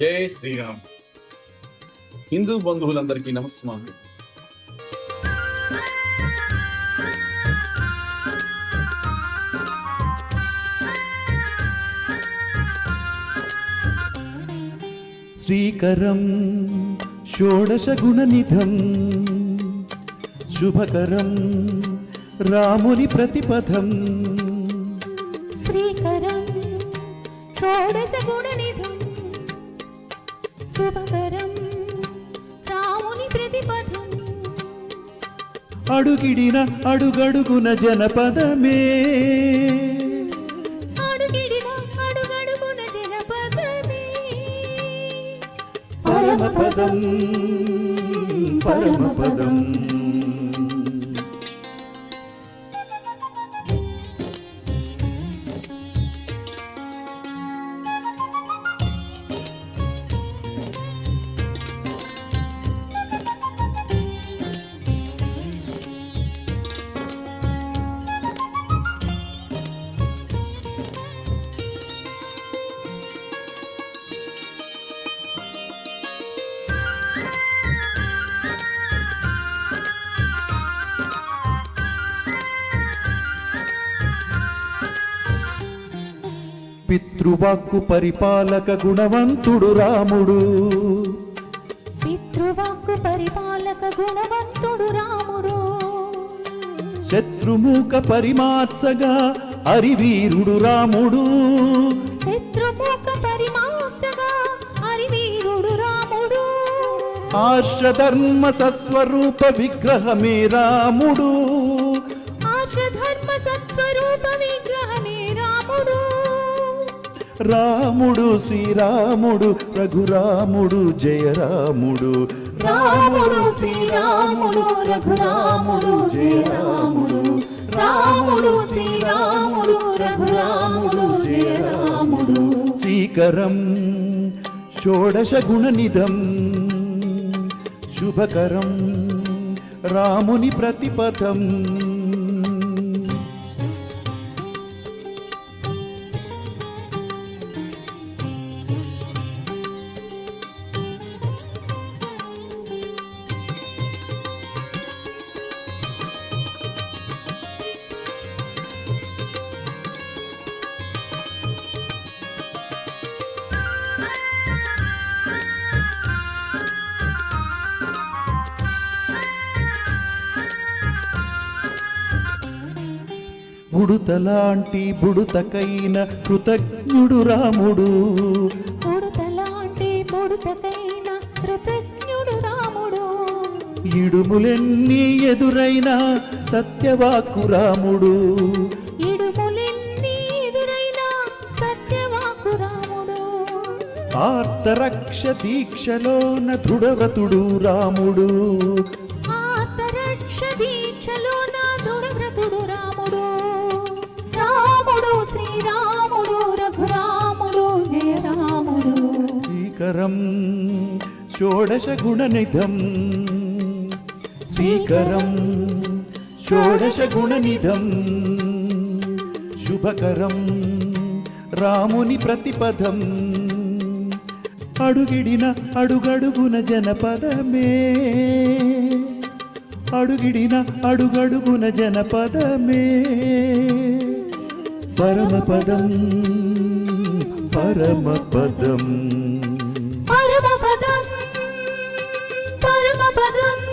జై శ్రీరామ్. హిందూ బంధువులందరికీ నమస్మాన్ శ్రీకరం షోడశగుణనిధం శుభకరం రాముని ప్రతిపథం శ్రీకరం షోడశగుణనిధం శుభకరం రాముని ప్రతిపదం. అడుగిడిన అడుగడుగున జనపదమే. అడుగిడిన అడుగడుగున జనపదమే. పరమపదం. పరమపదం. పితృవాక్కు పరిపాలక గుణవంతుడు రాముడు. పితృవాక్కు పరిపాలక గుణవంతుడు రాముడు. శత్రుముఖ పరిమార్చగా అరివీరుడు రాముడు. శత్రుముఖ పరిమార్చగా అరివీరుడు రాముడు. ఆర్షధర్మ సస్వరూప విగ్రహమే రాముడు. ఆర్షధర్మ సత్స్వరూప విగ్రహమే రాముడు. రాముడు శ్రీరాముడు రఘురాముడు జయరాముడు. రాముడు శ్రీరాముడు రఘురాముడు జయరాముడు. రాముడు శ్రీరాముడు రఘురాముడు జయరాముడు. శ్రీకరం షోడశ గుణనిధం శుభకరం రాముని ప్రతిపథం బుడుతలాంటి బుడుతకైన కృతజ్ఞుడు రాముడు. పొడుతలాంటి పొడుతకైన కృతజ్ఞుడు రాముడు. ఇడుములెన్ని ఎదురైన సత్యవాక్కు రాముడు. ఇడుములెన్ని ఎదురైన సత్యవాకు రాముడు. ఆర్తరక్ష దీక్షలోన దృఢవ్రతుడు రాముడు. ఆతరక్ష దీక్షలో శ్రీకరం షోడశగుణనిధం శ్రీకరం షోడశగుణనిధం శుభకరం రాముని ప్రతిపదం. అడుగిడిన అడుగడుగున జనపదమే. అడుగిడిన అడుగడుగున జనపదమే. పరమపదం పరమపదం. পরম পদম